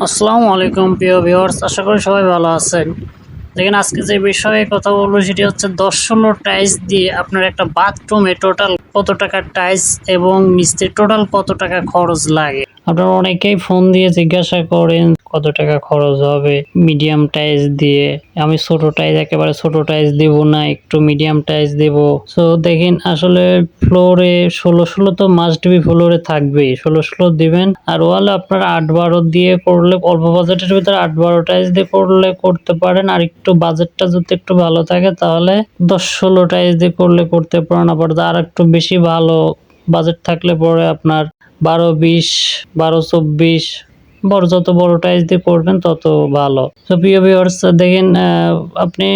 আসসালামু আলাইকুম, প্রিয় ভিউয়ার্স। আশা করি সবাই ভালো আছেন। দেখেন, আজকে যে বিষয়ে কথা বলব সেটি হচ্ছে দশ ষোলো টাইলস দিয়ে আপনার একটা বাথরুমে টোটাল কত টাকা টাইলস এবং মিস্ত্রি টোটাল কত টাকা খরচ লাগে। আপনারা অনেকেই ফোন দিয়ে জিজ্ঞাসা করেন, কত টাকা খরচ হবে? মিডিয়াম টাইজ দিয়ে। আমি ছোট টাইজ একেবারে ছোট টাইলস দেব না, একটু মিডিয়াম টাইজ দেব। সো দেখেন, আসলে ফ্লোরে ষোলো ষোলো তো মাস্ট বি ফ্লোরে থাকবেই। ষোলো ষোলো দিবেন। আর ওয়ালে আপনার আট, বারো দিয়ে করলে, অল্প বাজেটের ভিতরে আট, বারো টাইলস দিয়ে করলে করতে পারেন। আর একটু বাজেটটা যদি একটু ভালো থাকে, তাহলে দশ, ষোলো টাইজ দিয়ে করলে করতে পারেন। আবার আর একটু বেশি ভালো বাজেট থাকলে পরে আপনার বারো বিশ, বারো চব্বিশ, বড় যত বড় টাইলস দিয়ে করবেন তত ভালো। তো প্রিয় ভিউয়ার্স দেখেন আপনি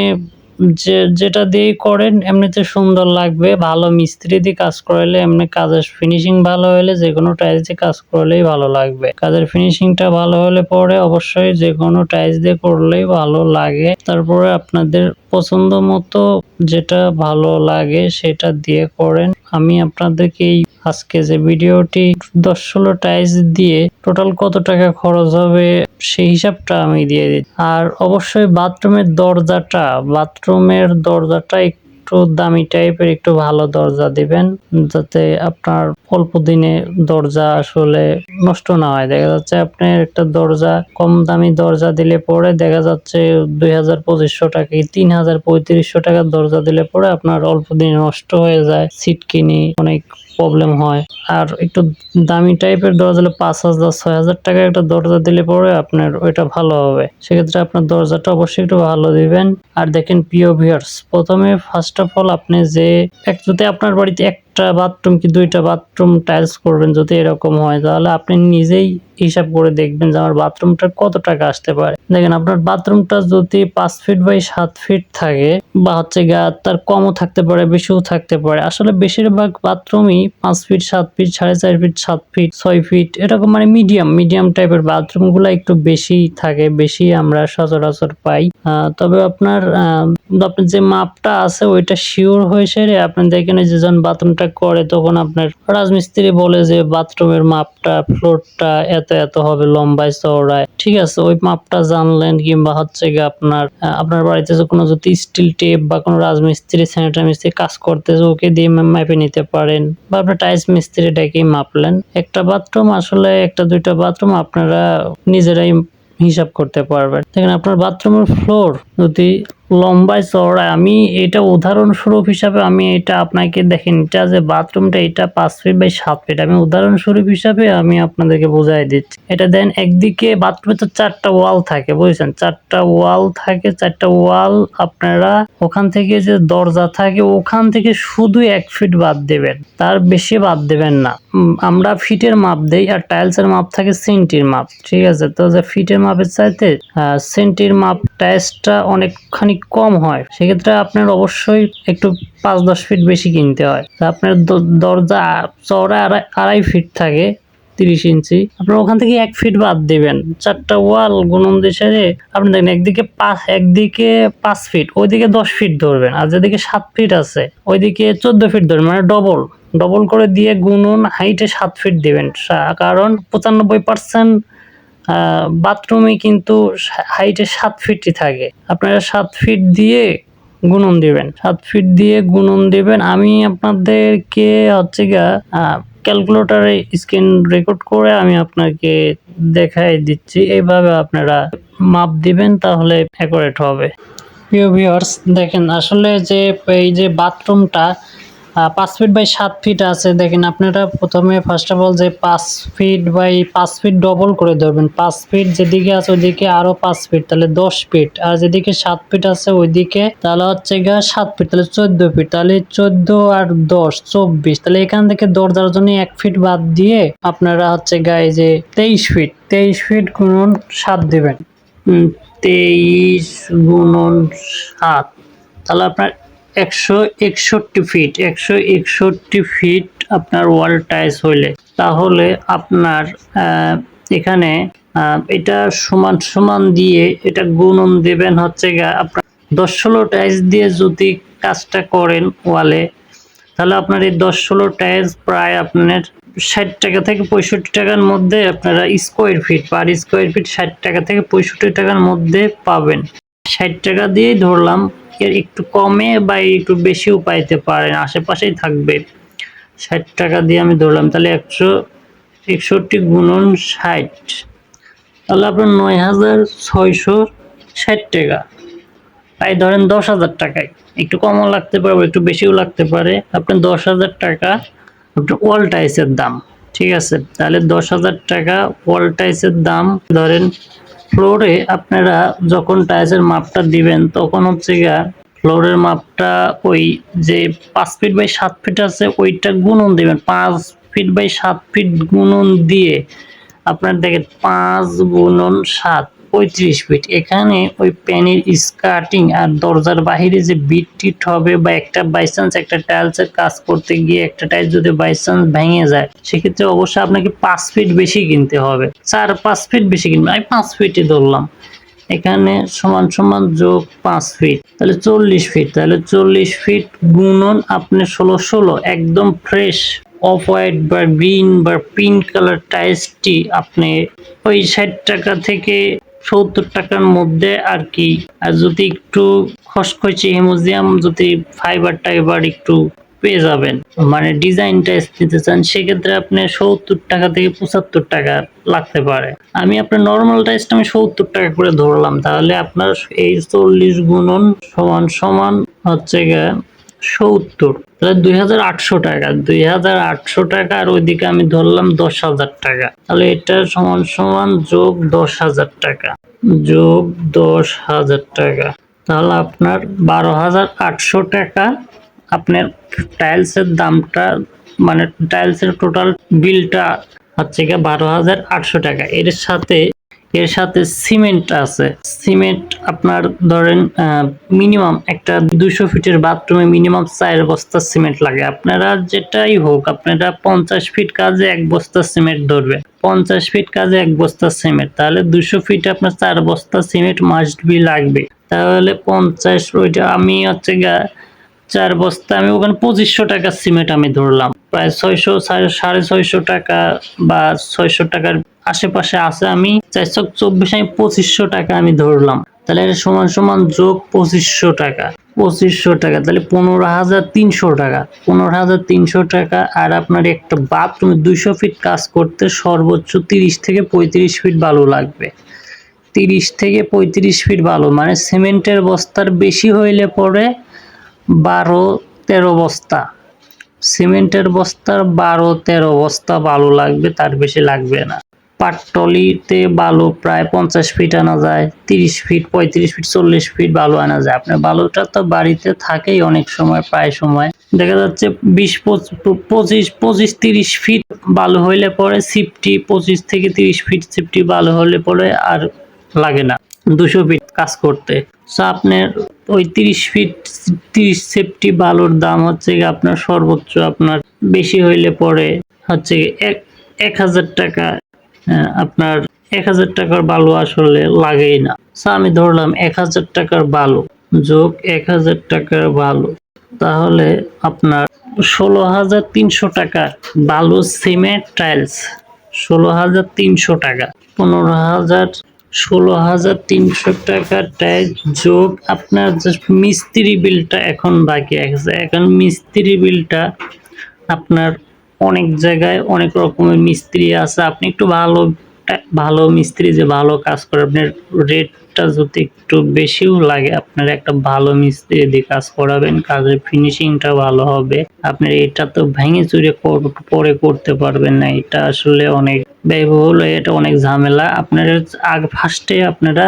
যে, যেটা দিয়ে করেন, এমনিতে সুন্দর লাগবে, ভালো মিস্ত্রি দিয়ে কাজ করালে এমনি কাজের ফিনিশিং ভালো হলে যে কোনো টাইলস দিয়ে কাজ করলেই ভালো লাগবে। কাজের ফিনিশিংটা ভালো হলে পরে অবশ্যই যে কোনো টাইলস দিয়ে করলেই ভালো লাগে। তারপরে আপনাদের পছন্দ মতো যেটা ভালো লাগে সেটা দিয়ে করেন। আমি আপনাদেরকে এই আজকে যে ভিডিওটি দশ ষোলো টাইলস দিয়ে টোটাল কত টাকা খরচ হবে, সেই হিসাবটা আমি দিয়ে দিই। আর অবশ্যই বাথরুমের দরজাটা বাথরুমের দরজাটা একটু দামি টাইপের, একটু ভালো দরজা দিবেন, যাতে আপনার অল্প দিনে দরজা আসলে নষ্ট না হয়। দেখা যাচ্ছে আপনার একটা দরজা, কম দামি দরজা দিলে পরে দেখা যাচ্ছে দুই হাজার পঁচিশশো টাকা তিন হাজার পঁয়ত্রিশশো টাকার দরজা দিলে পরে আপনার অল্প দিনে নষ্ট হয়ে যায়। সিট কিনি, অনেক প্রবলেম হয়। আর একটু দামি টাইপের দরজা হলে পাঁচ হাজার, ছয় হাজার টাকা একটা দরজা দিলে পরে আপনার ওইটা ভালো হবে। সেক্ষেত্রে আপনার দরজাটা অবশ্যই একটু ভালো দিবেন। আর দেখেন পিও ভিয়ার্স প্রথমে ফার্স্ট অফ অল আপনি যে এক যদি আপনার বাড়িতে একটা বাথরুম কি দুইটা বাথরুম টাইলস করবেন যদি এরকম হয়, তাহলে আপনি নিজেই হিসাব করে দেখবেন যে আমার বাথরুমটা কত টাকা আসতে পারে। দেখেন, আপনার বাথরুমটা যদি পাঁচ ফিট বাই সাত ফিট থাকে, বা হচ্ছে গা তার কমও থাকতে পারে, বেশিও থাকতে পারে। আসলে বেশিরভাগ বাথরুমই পাঁচ ফিট সাত ফিট সাড়ে চার ফিট সাত ফিট ছয় ফিট এরকম মানে মিডিয়াম মিডিয়াম টাইপের বাথরুমগুলো একটু বেশি থাকে বেশি আমরা সচরাচর পাই। তবে আপনার আপনার যে মাপটা আছে, ওইটা শিওর হয়ে সেরে আপনি দেখেন যে যখন বাথরুমটা করে, তখন আপনার রাজমিস্ত্রি বলে যে বাথরুমের মাপটা ফ্লোরটা এত এত হবে লম্বায়, চওড়ায়। ঠিক আছে, ওই মাপটা জানলেন কিংবা হচ্ছে গিয়ে আপনার আপনার বাড়িতে যে কোনো যদি স্টিল টেপ বা কোনো রাজমিস্ত্রি স্যানিটারি মিস্ত্রি কাজ করতেছে ওকে দিয়ে মাপে নিতে পারেন বা আপনার টাইলস মিস্ত্রি ডেকেই মাপলেন। একটা বাথরুম আসলে একটা দুইটা বাথরুম আপনারা নিজেরাই হিসাব করতে পারবেন। দেখেন, আপনার বাথরুমের ফ্লোর যদি লম্বায় চওড়ায়। আমি এটা উদাহরণস্বরূপ হিসাবে আমি এটা আপনাকে দেখেন, এটা যে বাথরুমটা, এটা পাঁচ ফিট বাই সাত ফিট আমি উদাহরণস্বরূপ হিসাবে আমি আপনাদেরকে বোঝাই দিচ্ছি। এটা দেন একদিকে বাথরুমে তো চারটা ওয়াল থাকে, বুঝছেন? চারটা ওয়াল থাকে, চারটা ওয়াল আপনারা ওখান থেকে যে দরজা থাকে, ওখান থেকে শুধু এক ফিট বাদ দেবেন। তার বেশি বাদ দেবেন না। আমরা ফিটের মাপ দেই আর টাইলসের মাপ থাকে সেন্টির মাপ, ঠিক আছে? তো যে ফিটের মাপের চাইতে সেন্টির মাপ টাইলসটা অনেকখানি কম হয়, সেক্ষেত্রে আপনার অবশ্যই একটু পাঁচ দশ ফিট বেশি কিনতে হয়। তা আপনার দরজা চওড়া আড়াই ফিট থাকে, তিরিশ ইঞ্চি। আপনার ওখান থেকে এক ফিট বাদ দিবেন। চারটা ওয়াল গুণন দিশারে আপনি দেখেন, একদিকে পাঁচ একদিকে পাঁচ ফিট ওইদিকে দশ ফিট ধরবেন। আর যেদিকে সাত ফিট আছে, ওইদিকে চোদ্দ ফিট ধরবেন মানে ডবল ডবল করে দিয়ে গুণন হাইটে সাত ফিট দিবেন। কারণ পঁচানব্বই পার্সেন্ট বাথরুমে কিন্তু হাইটে সাত ফিটই থাকে। আপনারা সাত ফিট দিয়ে গুণন দিবেন। সাত ফিট দিয়ে গুণন দিবেন। আমি আপনাদেরকে হচ্ছে গা ক্যালকুলেটারে স্ক্রিন রেকর্ড করে আমি আপনাকে দেখাই দিচ্ছি। এইভাবে আপনারা মাপ দিবেন, তাহলে অ্যাকুরেট হবে। প্রিয় ভিউয়ার্স দেখেন, আসলে যে এই যে বাথরুমটা পাঁচ ফিট বাই সাত ফিট আছে। দেখেন আপনারা প্রথমে ফার্স্ট অফ অল যে পাঁচ ফিট বাই পাঁচ ফিট ডবল করে ধরবেন। পাঁচ ফিট যেদিকে আছে ওইদিকে আরও পাঁচ ফিট তাহলে দশ ফিট আর যেদিকে সাত ফিট আছে ওইদিকে তাহলে হচ্ছে গা সাত ফিট তাহলে চোদ্দ ফিট তাহলে চোদ্দ আর দশ, চব্বিশ। তাহলে এখান থেকে দরজার জন্য এক ফিট বাদ দিয়ে আপনারা হচ্ছে গায়ে যে তেইশ ফিট তেইশ ফিট গুণন সাত দেবেন। তেইশ গুণন সাত। তাহলে আপনার একশো একষট্টি ফিট একশো একষট্টি ফিট আপনার ওয়াল টাইস হইলে। তাহলে আপনার এখানে এটা সমান সমান দিয়ে এটা গুণন দেবেন হচ্ছে আপনার দশ ষোলো টাইলস দিয়ে যদি কাজটা করেন ওয়ালে তাহলে আপনার এই দশ ষোলো টাইলস প্রায় আপনার ষাট টাকা থেকে পঁয়ষট্টি টাকার মধ্যে আপনারা square feet per square feet ষাট টাকা থেকে পঁয়ষট্টি টাকার মধ্যে পাবেন। ষাট টাকা দিয়েই ধরলাম। এর একটু কমে বা একটু বেশিও পাইতে পারেন, আশেপাশেই থাকবে। ষাট টাকা দিয়ে আমি ধরলাম, তাহলে একশো একষট্টি গুণন ষাট। তাহলে আপনার নয় হাজার ছয়শো ষাট টাকা। তাই ধরেন দশ হাজার টাকায়। একটু কমও লাগতে পারে একটু বেশিও লাগতে পারে। আপনার দশ হাজার টাকা আপনার ওয়াল টাইসের দাম, ঠিক আছে? তাহলে দশ হাজার টাকা ওয়াল টাইসের দাম ধরেন ফ্লোরে আপনারা যখন টাইসের মাপটা দিবেন, তখন হচ্ছে গিয়া ফ্লোরের মাপটা ওই যে পাঁচ ফিট বাই সাত ফিট আছে, ওইটা গুনুন দিবেন। পাঁচ ফিট বাই সাত ফিট গুনুন দিয়ে আপনার দেখেন, পাঁচ গুনুন সাত। পঁয়ত্রিশ ফিট এখানে ওই প্যানের স্কার্টিং আর দরজার বাহিরে যে বিট টিট হবে বা একটা বাইচান্স একটা টাইলসের কাজ করতে গিয়ে একটা টাইলস যদি বাইচান্স ভেঙে যায়, সেক্ষেত্রে অবশ্যই আপনাকে পাঁচ ফিট বেশি কিনতে হবে। চার, পাঁচ ফিট বেশি কিনবে আমি পাঁচ ফিটই ধরলাম। এখানে সমান সমান যোগ পাঁচ ফিট তাহলে চল্লিশ ফিট তাহলে চল্লিশ ফিট গুণন আপনি ষোলো ষোলো। একদম ফ্রেশ অফ হোয়াইট বা গ্রিন বা পিঙ্ক কালার টাইলসটি আপনি ওই ষাট টাকা থেকে সত্তর টাকার মধ্যে আর কি। আর যদি একটু খসখসে হিমোজিয়াম, যদি ফাইবার টাইবার একটু পেয়ে যাবেন মানে ডিজাইন টাইস নিতে চান, সেক্ষেত্রে আপনি সত্তর টাকা থেকে পঁচাত্তর টাকা লাগতে পারে। আমি আপনার নর্মাল টাইসটা আমি সত্তর টাকা করে ধরলাম, তাহলে আপনার এই চল্লিশ গুণন সমান সমান হচ্ছে গিয়ে সত্তর। তাহলে দুই হাজার আটশো টাকা। দুই হাজার আটশো টাকা আর ওইদিকে আমি ধরলাম দশ হাজার টাকা। তাহলে এটা সমান সমান যোগ দশ হাজার টাকা। যোগ দশ হাজার টাকা। তাহলে আপনার বারো হাজার আটশো টাকা আপনার টাইলসের দামটা মানে টাইলসের টোটাল বিলটা হচ্ছে গিয়ে বারো হাজার আটশো টাকা। এর সাথে এর সাথে সিমেন্ট আছে। সিমেন্ট আপনার ধরেন মিনিমাম একটা দুশো ফিটের বাথরুমে মিনিমাম চার বস্তা সিমেন্ট লাগে। আপনারা যেটাই হোক, আপনারা পঞ্চাশ ফিট কাজে এক বস্তা সিমেন্ট ধরবে পঞ্চাশ ফিট কাজে এক বস্তা সিমেন্ট, তাহলে দুশো ফিটে আপনার চার বস্তা সিমেন্ট মাস্ট বি লাগবে। তাহলে পঞ্চাশ, ওইটা আমি হচ্ছে চার বস্তা, আমি ওখানে পঁচিশশো টাকা সিমেন্ট আমি ধরলাম। প্রায় ছয়শো সাড়ে ছয়শো টাকা বা ছয়শো টাকার আশেপাশে আছে, আমি চারশো চব্বিশ আমি পঁচিশশো টাকা আমি ধরলাম। তাহলে এটা সমান সমান যোগ পঁচিশশো টাকা। পঁচিশশো টাকা, তাহলে পনেরো হাজার তিনশো টাকা। পনেরো হাজার তিনশো টাকা আর আপনার একটা বাথরুমে দুইশো ফিট কাজ করতে সর্বোচ্চ তিরিশ থেকে পঁয়ত্রিশ ফিট বালু লাগবে। তিরিশ থেকে পঁয়ত্রিশ ফিট বালু মানে সিমেন্টের বস্তার বেশি হইলে পরে বারো তেরো বস্তা। সিমেন্টের বস্তার বারো তেরো বস্তা বালু লাগবে, তার বেশি লাগবে না। পাটটলিতে বালু প্রায় পঞ্চাশ ফিট আনা যায়, তিরিশ ফিট, পঁয়ত্রিশ ফিট, চল্লিশ ফিট বালু আনা যায়। আপনার বালুটা তো বাড়িতে থাকেই অনেক সময়, প্রায় সময়। দেখা যাচ্ছে বিশ পঁচিশ পঁচিশ, তিরিশ ফিট বালু হইলে পরে সিফটি, পঁচিশ থেকে তিরিশ ফিট সিফটি বালু হলে পরে আর লাগে না, দুশো ফিট কাজ করতে। সো আপনার ওই তিরিশ ফিট, তিরিশ সেফটি বালুর দাম হচ্ছে আপনার সর্বোচ্চ আপনার বেশি হইলে পরে হচ্ছে এক এক হাজার টাকা আপনার এক হাজার টাকার বালু আসলে লাগেই না। সো আমি ধরলাম এক হাজার টাকার বালু, যোগ এক হাজার টাকার বালু। তাহলে আপনার ষোলো হাজার তিনশো টাকা বালু সিমেন্ট টাইলস, ষোলো হাজার তিনশো টাকা। পনেরো হাজার, ষোলো হাজার তিনশো টাকা ট্যাক্স যোগ আপনার মিস্ত্রি বিলটা এখন বাকি আছে। এখন মিস্ত্রি বিলটা আপনার অনেক জায়গায় অনেক রকমের মিস্ত্রি আছে। আপনি একটু ভালো ভালো মিস্ত্রি যে ভালো কাজ করে, আপনার রেটটা যদি একটু বেশিও লাগে, আপনার একটা ভালো মিস্ত্রি দিয়ে কাজ করাবেন, কাজের ফিনিশিংটা ভালো হবে। আপনার এটা তো ভেঙে চুরে পরে করতে পারবেন না। এটা আসলে অনেক ব্যয়বহুল, এটা অনেক ঝামেলা। আপনার আগ ফার্স্টে আপনারা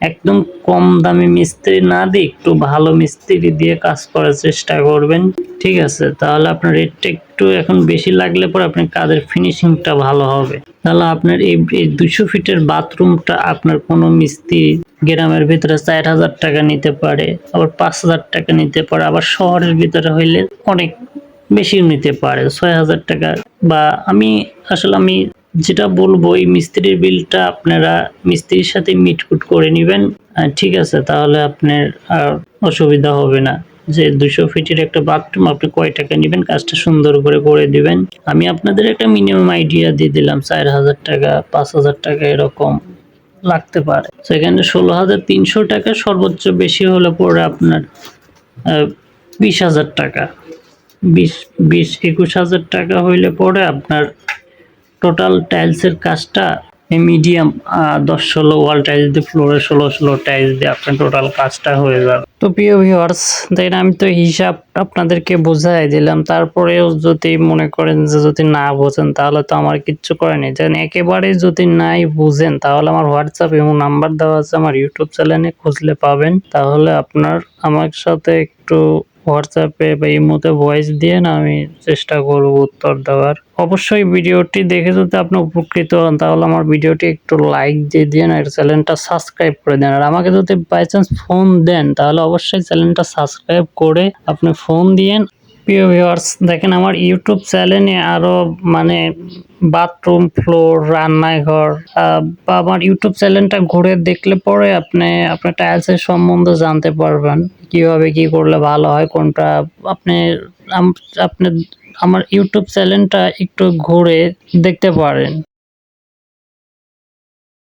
একদম কম দামি মিস্ত্রি না দিয়ে একটু ভালো মিস্ত্রি দিয়ে কাজ করার চেষ্টা করবেন। ঠিক আছে, তাহলে আপনার রেটটা একটু এখন বেশি লাগলে পরে আপনার কাজের ফিনিশিংটা ভালো হবে। তাহলে আপনার এই দুশো ফিটের বাথরুমটা আপনার কোনো মিস্ত্রি গ্রামের ভিতরে চার হাজার টাকা নিতে পারে, আবার পাঁচ হাজার টাকা নিতে পারে, আবার শহরের ভিতরে হইলে অনেক বেশি নিতে পারে। ছয় হাজার টাকা বা আমি, আসলে আমি যেটা বলব, এই মিস্ত্রির বিলটা আপনারা মিস্ত্রির সাথে মিটকুট করে নেবেন। ঠিক আছে, তাহলে আপনার আর অসুবিধা হবে না। যে দুশো ফিটের একটা বাথরুম আপনি কয় টাকা নেবেন? কাজটা সুন্দর করে করে দিবেন। আমি আপনাদের একটা মিনিমাম আইডিয়া দিয়ে দিলাম, চার হাজার টাকা, পাঁচ হাজার টাকা এরকম লাগতে পারে। সেখানে ষোলো হাজার তিনশো টাকা, সর্বোচ্চ বেশি হলে পরে আপনার বিশ হাজার টাকা। বিশ বিশ, একুশ হাজার টাকা হইলে পরে আপনার টোটাল টাইলসের কাজটা মিডিয়াম দশ ষোলো ওয়াল টাইলস দিয়ে, ফ্লোরে ষোলো ষোলো টাইলস দিয়ে আপনার টোটাল কাজটা হয়ে যাবে। তো প্রিয় ভিউয়ার্স দেখেন, আমি তো হিসাব আপনাদেরকে বোঝাই দিলাম। তারপরেও যদি মনে করেন যে যদি না বোঝেন, তাহলে তো আমার কিচ্ছু করে নেই। যেন একেবারে যদি নাই বুঝেন, তাহলে আমার হোয়াটসঅ্যাপ এবং নাম্বার দেওয়া আছে আমার ইউটিউব চ্যানেলে খুঁজলে পাবেন। তাহলে আপনার, আমার সাথে একটু হোয়াটসঅ্যাপে বা ইমোতে ভয়েস দিয়ে না আমি চেষ্টা করব উত্তর দেওয়ার। অবশ্যই ভিডিওটি দেখে যদি আপনি উপকৃত হন, তাহলে আমার ভিডিওটি একটু লাইক দিয়ে দিন আর চ্যানেলটা সাবস্ক্রাইব করে দেন। আর আমাকে যদি বাই চান্স ফোন দেন, তাহলে অবশ্যই চ্যানেলটা সাবস্ক্রাইব করে আপনি ফোন দিয়েন। প্রিয় ভিউয়ার্স, দেখেন আমার ইউটিউব চ্যানেলে আরও মানে বাথরুম ফ্লোর, রান্নাঘর বা আমার ইউটিউব চ্যানেলটা ঘুরে দেখলে পরে আপনি আপনার টাইলসের সম্বন্ধে জানতে পারবেন কীভাবে কি করলে ভালো হয়, কোনটা আপনি আপনি আমার ইউটিউব চ্যানেলটা একটু ঘুরে দেখতে পারেন।